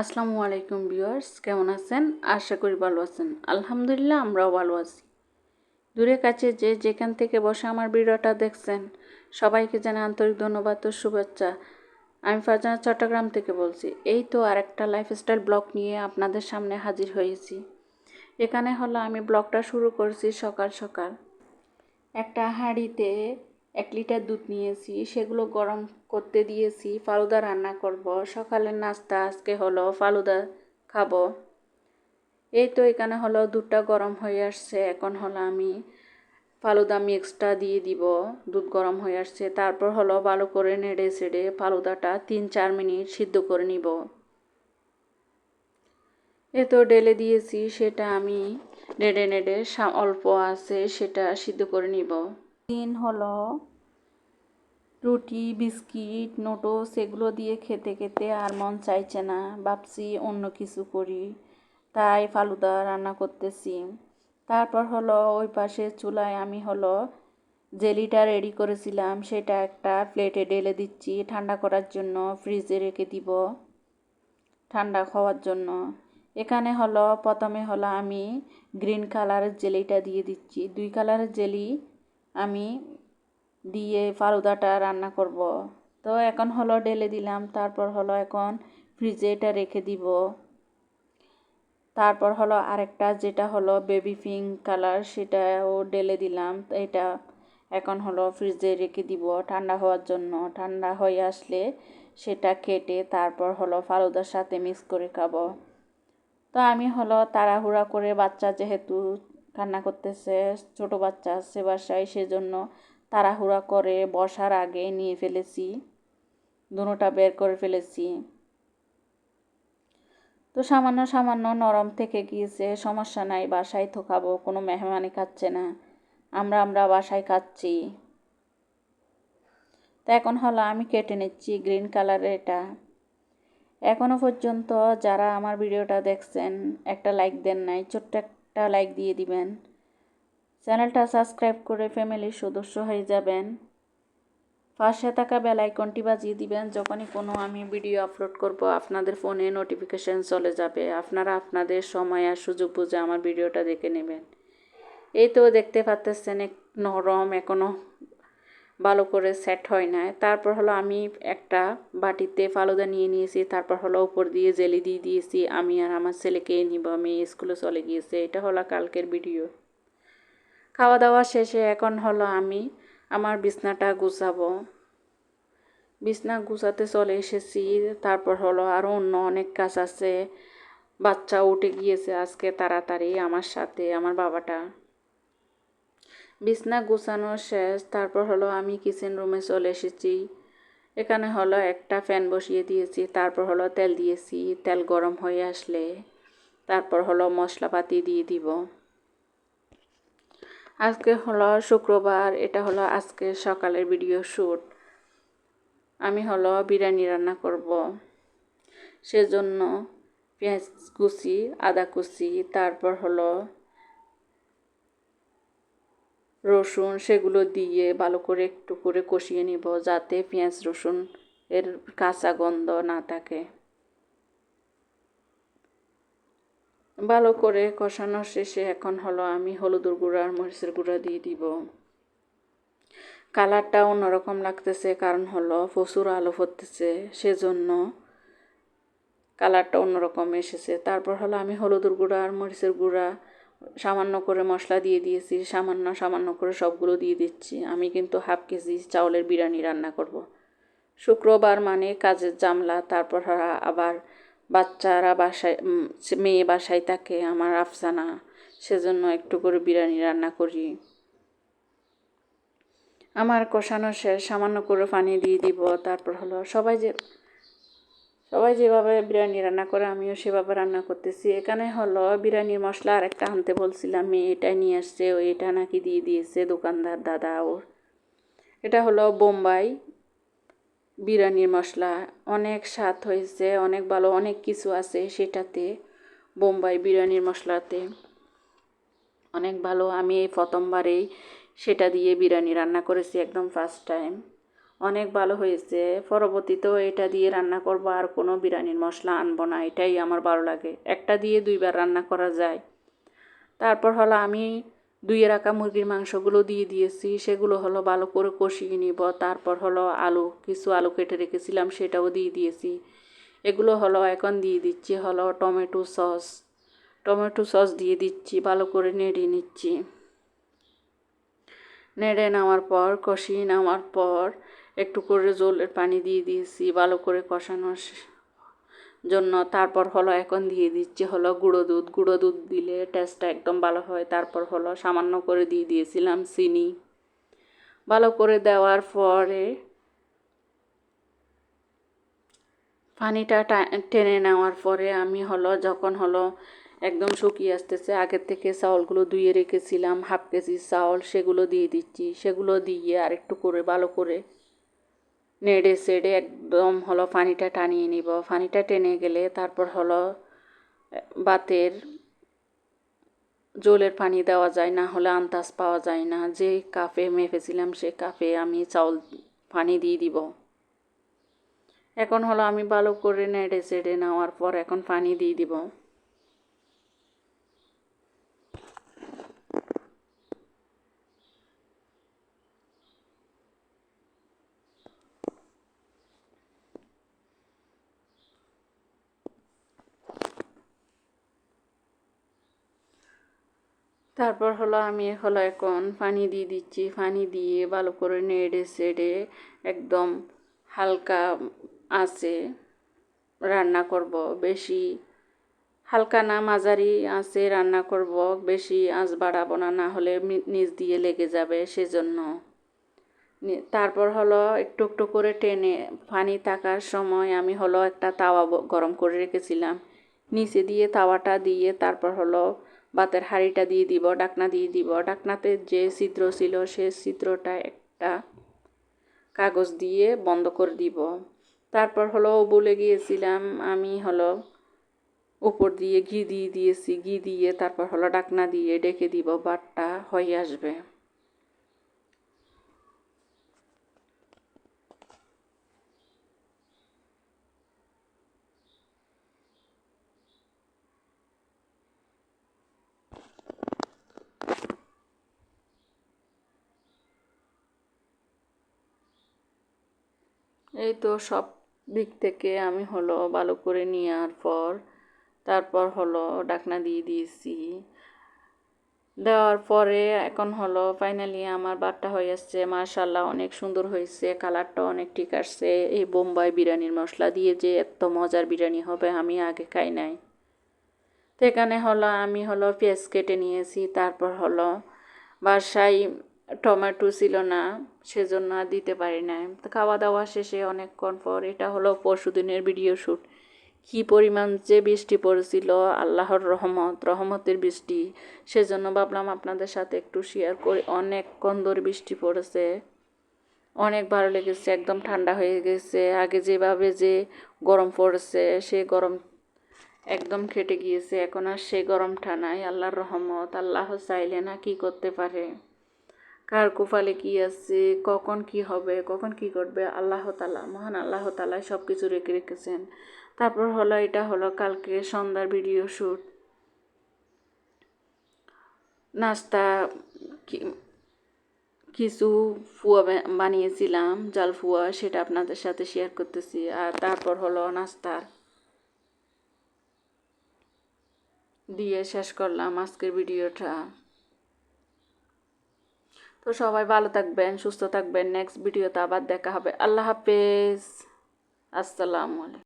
আসসালামু আলাইকুম ভিউয়ার্স, কেমন আছেন? আশা করি ভালো আছেন। আলহামদুলিল্লাহ আমরাও ভালো আছি। দূরে কাছে যে যেখান থেকে বসে আমার ভিডিওটা দেখছেন, সবাইকে জানাই আন্তরিক ধন্যবাদ ও শুভেচ্ছা। আমি ফারজানা চট্টগ্রাম থেকে বলছি, এই তো আরেকটা লাইফস্টাইল ব্লগ নিয়ে আপনাদের সামনে হাজির হয়েছি। এখানে হলো আমি ব্লগটা শুরু করছি সকাল সকাল। একটা হাঁড়িতে এক লিটার দুধ নিয়েছি, সেগুলো গরম করতে দিয়েছি, ফালুদা রান্না করব সকালের নাস্তা, আজকে হলো ফালুদা খাব। এই তো এখানে হলো দুধটা গরম হয়ে আসছে, এখন হলো আমি ফালুদা মিক্সটা দিয়ে দিব, দুধ গরম হয়ে আসছে, তারপর হলো ভালো করে নেড়ে সেড়ে ফালুদাটা তিন চার মিনিট সিদ্ধ করে নিব। এ তো ডেলে দিয়েছি, সেটা আমি নেড়ে নেড়ে অল্প আছে, সেটা সিদ্ধ করে নিব। দিন হলো রুটি, বিস্কিট নোটোস এগুলো দিয়ে খেতে খেতে আর মন চাইছে না। ভাবছি অন্য কিছু করি। তাই ফালুদা রান্না করতেছি। তারপর হলো ওই পাশে চুলায় আমি হলো জেলিটা রেডি করেছিলাম। সেটা একটা প্লেটে ঢেলে দিচ্ছি ঠান্ডা করার জন্য ফ্রিজে রেখে দিব ঠান্ডা খাওয়ার জন্য। এখানে হলো প্রথমে হলো আমি গ্রিন কালারের জেলিটা দিয়ে দিচ্ছি। দুই কালারের জেলি আমি দিয়ে ফালুদাটা রান্না করব। তো এখন হলো ঢেলে দিলাম, তারপর হলো এখন ফ্রিজে এটা রেখে দিব। তারপর হলো আরেকটা যেটা হলো বেবি পিঙ্ক কালার সেটাও ঢেলে দিলাম, এটা এখন হলো ফ্রিজে রেখে দিব ঠান্ডা হওয়ার জন্য। ঠান্ডা হয়ে আসলে সেটা কেটে তারপর হলো ফালুদার সাথে মিক্স করে খাব। তো আমি হলো তাড়াহুড়া করে বাচ্চা যেহেতু কান্না করতেছে, ছোট বাচ্চা আছে বাসায়, সেজন্য তাড়াহুড়া করে বসার আগে নিয়ে ফেলেছি। দুটোটা বের করে ফেলেছি। তো সামান্য সামান্য নরম থেকে গিয়েছে, সমস্যা নাই, বাসায় তো খাব, কোনো মেহমানি খাচ্ছে না। আমরা আমরা বাসায় খাচ্ছি। তো এখন হলো আমি কেটে নিচ্ছি গ্রিন কালারের এটা। এখনও পর্যন্ত যারা আমার ভিডিওটা দেখছেন, একটা লাইক দেন নাই, ছোট্ট একটা লাইক দিয়ে দিবেন। চ্যানেলটা সাবস্ক্রাইব করে ফ্যামিলির সদস্য হয়ে যাবেন। পাশে থাকা বেল আইকনটি বাজিয়ে দিবেন। যখনই কোনো আমি ভিডিও আপলোড করব, আপনাদের ফোনে নোটিফিকেশান চলে যাবে। আপনারা আপনাদের সময় আর সুযোগ বুঝে আমার ভিডিওটা দেখে নেবেন। এই তো দেখতে পাচ্তেছেন, এক নরম এখনও ভালো করে সেট হয় না তারপর হলো আমি একটা বাটিতে ফালুদা নিয়ে নিয়েছি। তারপর হলো উপর দিয়ে জেলি দিয়ে দিয়েছি। আমি আর আমার ছেলেকে নিব। আমি স্কুলে চলে গিয়েছে। এটা হলো কালকের ভিডিও। খাওয়া দাওয়া শেষে এখন হলো আমি আমার বিছনাটা গুছাবো। বিছনা গুছাতে চলে এসেছি, তারপর হলো আরও অন্য অনেক কাজ আছে। বাচ্চা উঠে গিয়েছে আজকে তাড়াতাড়ি আমার সাথে, আমার বাবাটা। বিছনা গুছানো শেষ, তারপর হলো আমি কিচেন রুমে চলে এসেছি। এখানে হলো একটা ফ্যান বসিয়ে দিয়েছি, তারপর হলো তেল দিয়েছি, তেল গরম হয়ে আসলে তারপর হলো মশলাপাতি দিয়ে দিব। আজকে হলো শুক্রবার, এটা হলো আজকে সকালের ভিডিও শ্যুট আমি হলো বিরিয়ানি রান্না করব। সেজন্য পেঁয়াজ কুচি, আদা কুচি, তারপর হলো রসুন, সেগুলো দিয়ে ভালো করে একটু করে কষিয়ে নিব যাতে পেঁয়াজ রসুন এর কাঁচা গন্ধ না থাকে। ভালো করে কষানো শেষে এখন হলো আমি হলুদের গুঁড়া আর মরিচের গুঁড়া দিয়ে দিব। কালারটা অন্যরকম লাগতেছে, কারণ হলো প্রচুর আলো পড়তেছে, সেজন্য কালারটা অন্যরকম এসেছে। তারপর হলো আমি হলুদের গুঁড়া আর মরিচের গুঁড়া সামান্য করে মশলা দিয়ে দিয়েছি, সামান্য সামান্য করে সবগুলো দিয়ে দিচ্ছি। আমি কিন্তু হাফ কেজি চাউলের বিরিয়ানি রান্না করব। শুক্রবার মানে কাজের জামলা, তারপর আবার বাচ্চারা বাসায় মেয়ে বাসায় থাকে, আমার আফসানা, সেজন্য একটু করে বিরিয়ানি রান্না করি। আমার কষানো শেষ, সামান্য করে পানি দিয়ে দিব, তারপর হলো সবাই যে, সবাই যেভাবে বিরিয়ানি রান্না করে, আমিও সেভাবে রান্না করতেছি। এখানে হলো বিরিয়ানির মশলা আর একটা আনতে বলছিলাম, মেয়ে এটা নিয়ে আসছে, ও এটা নাকি দিয়ে দিয়েছে, দোকানদার, দাদা, ওর। এটা হলো বোম্বাই বিরিয়ানির মশলা, অনেক স্বাদ হয়েছে, অনেক ভালো, অনেক কিছু আছে সেটাতে, বোম্বাই বিরিয়ানির মশলাতে। অনেক ভালো, আমি এই প্রথমবারেই সেটা দিয়ে বিরিয়ানি রান্না করেছি একদম ফার্স্ট টাইম অনেক ভালো হয়েছে, পরবর্তীতেও এটা দিয়ে রান্না করব, আর কোনো বিরিয়ানির মশলা আনব না, এটাই আমার ভালো লাগে। একটা দিয়ে দুইবার রান্না করা যায়। তারপর হলো আমি দুইয়ে রাখা মুরগির মাংসগুলো দিয়ে দিয়েছি, সেগুলো হলো ভালো করে কষিয়ে নিব, তারপর হলো আলু, কিছু আলু কেটে রেখেছিলাম, সেটাও দিয়ে দিয়েছি। এগুলো হলো এখন দিয়ে দিচ্ছি হলো টমেটো সস। টমেটো সস দিয়ে দিচ্ছি, ভালো করে নেড়ে নিচ্ছি। নেড়ে নেওয়ার পর, কষিয়ে নেওয়ার পর একটু করে জলের পানি দিয়ে দিয়েছি, ভালো করে কষানোর জন্য তারপর হলো এখন দিয়ে দিচ্ছি হলো গুঁড়ো দুধ। গুঁড়ো দুধ দিলে টেস্টটা একদম ভালো হয়। তারপর হলো সামান্য করে দিয়ে দিয়েছিলাম চিনি। ভালো করে দেওয়ার পরে পানিটা টেনে নেওয়ার পরে আমি হলো যখন হলো একদম শুকিয়ে আসতেছে, আগের থেকে চাউলগুলো ধুয়ে রেখেছিলাম, হাফ কেজি চাউল সেগুলো দিয়ে দিচ্ছি। সেগুলো দিয়ে আর একটু করে, ভালো করে নেড়ে সেড়ে একদম হলো পানিটা টানিয়ে নিব। পানিটা টেনে গেলে তারপর হলো বাতের জলের পানি দেওয়া যায়, না হলে আন্দাজ পাওয়া যায় না। যে কাপে মেপেছিলাম সে কাপে আমি চাউল পানি দিয়ে দিব। এখন হলো আমি ভালো করে নেড়ে চেড়ে নেওয়ার পর এখন পানি দিয়ে দিব। তারপর হলো আমি হলো এখন পানি দিয়ে দিচ্ছি, পানি দিয়ে ভালো করে নেড়ে সেড়ে একদম হালকা আছে রান্না করব, বেশি হালকা না মাঝারি আছে রান্না করব, বেশি আঁচ বাড়াবো না না হলে নিচ দিয়ে লেগে যাবে সেজন্য। তারপর হলো একটু একটু করে টেনে পানি থাকার সময় আমি হলো একটা তাওয়া গরম করে রেখেছিলাম। নিচে দিয়ে তাওয়াটা দিয়ে তারপর হলো ভাতের হাঁড়িটা দিয়ে দিব, ডাকনা দিয়ে দিব। ডাকনাতে যে চিত্র ছিল, সে চিত্রটা একটা কাগজ দিয়ে বন্ধ করে দিব। তারপর হলো বলে গিয়েছিলাম, আমি হলো উপর দিয়ে ঘি দিয়ে দিয়েছি। ঘি দিয়ে তারপর হলো ডাকনা দিয়ে ডেকে দিব বাটটা হয়ে আসবে। এই তো সব দিক থেকে আমি হলো ভালো করে নেওয়ার পর, তারপর হলো ডাকনা দিয়ে দিয়েছি। দেওয়ার পরে এখন হলো ফাইনালি আমার বাটটা হয়ে আসছে। মার্শাল্লাহ অনেক সুন্দর হয়েছে কালারটা অনেক ঠিক আসছে। এই বোম্বাই বিরিয়ানির মশলা দিয়ে যে এত মজার বিরিয়ানি হবে আমি আগে খাই নাই। তো এখানে হলো আমি হলো পেঁয়াজ কেটে নিয়েছি, তারপর হলো বাসায় টমেটো ছিল না, সেজন্য আর দিতে পারি তো খাওয়া দাওয়া শেষে অনেকক্ষণ পর এটা হলো পরশু দিনের ভিডিও শ্যুট কী পরিমাণ যে বৃষ্টি পড়েছিল, আল্লাহর রহমত, রহমতের বৃষ্টি। সেজন্য ভাবলাম আপনাদের সাথে একটু শেয়ার করি। অনেকক্ষণ ধরে বৃষ্টি পড়েছে। অনেক ভালো লেগেছে, একদম ঠান্ডা হয়ে গেছে। আগে যেভাবে যে গরম পড়েছে, সে গরম একদম খেটে গিয়েছে। এখন আর সে গরমটা নাই, আল্লাহর রহমত। আল্লাহ চাইলে না কি করতে পারে? কার কোপালে কি আছে, কখন কি হবে, কখন কি করবে আল্লাহ তালা মহান আল্লাহ তালা সব কিছু রেখে রেখেছেন। তারপর হলো, এটা হলো কালকে সন্ধ্যার ভিডিও শ্যুট নাস্তা কিছু ফুয়া বানিয়েছিলাম, জাল ফুয়া, সেটা আপনাদের সাথে শেয়ার করতেছি। আর তারপর হলো নাস্তার দিয়ে শেষ করলাম আজকের ভিডিওটা তো সবাই ভালো থাকবেন, সুস্থ থাকবেন। নেক্সট ভিডিওতে আবার দেখা হবে। আল্লাহ হাফেজ। আসসালামু আলাইকুম।